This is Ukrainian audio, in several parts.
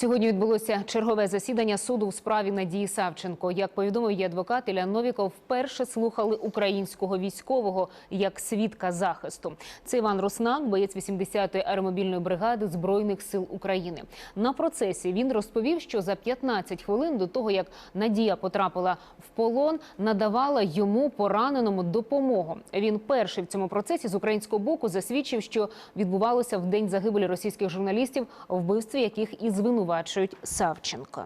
Сьогодні відбулося чергове засідання суду у справі Надії Савченко. Як повідомив її адвокат Іллян Новіков, вперше слухали українського військового як свідка захисту. Це Іван Руснак, боєць 80-ї аеромобільної бригади збройних сил України. На процесі він розповів, що за 15 хвилин до того, як Надія потрапила в полон, надавала йому пораненому допомогу. Він перший в цьому процесі з українського боку засвідчив, що відбувалося в день загибелі російських журналістів, вбивстві яких і звинувачують Савченка.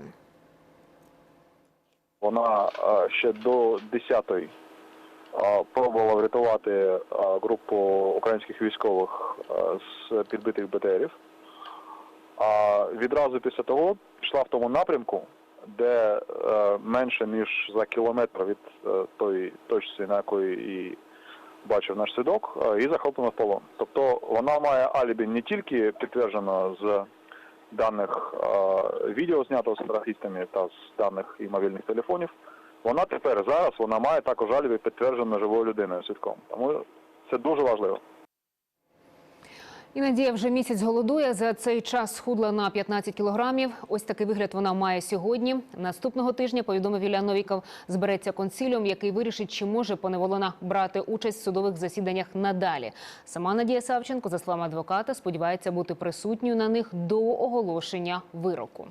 Вона е, ще до 10-ї е, пробувала врятувати е, групу українських військових з підбитих БТРів. А відразу після того пішла в тому напрямку, де менше ніж за кілометр від тої точці, на якої і бачив наш свідок, і захоплена в полон. Тобто вона має алібі не тільки підтверджено з даних відео знятого з сепаратистами та з даних і мобільних телефонів. Вона тепер зараз вона має також алібі підтверджено живою людиною свідком. Тому це дуже важливо. І Надія вже місяць голодує. За цей час схудла на 15 кілограмів. Ось такий вигляд вона має сьогодні. Наступного тижня повідомив Ілля Новіков, збереться консиліум, який вирішить, чи може поневолена брати участь в судових засіданнях надалі. Сама Надія Савченко, за словами адвоката, сподівається бути присутньою на них до оголошення вироку.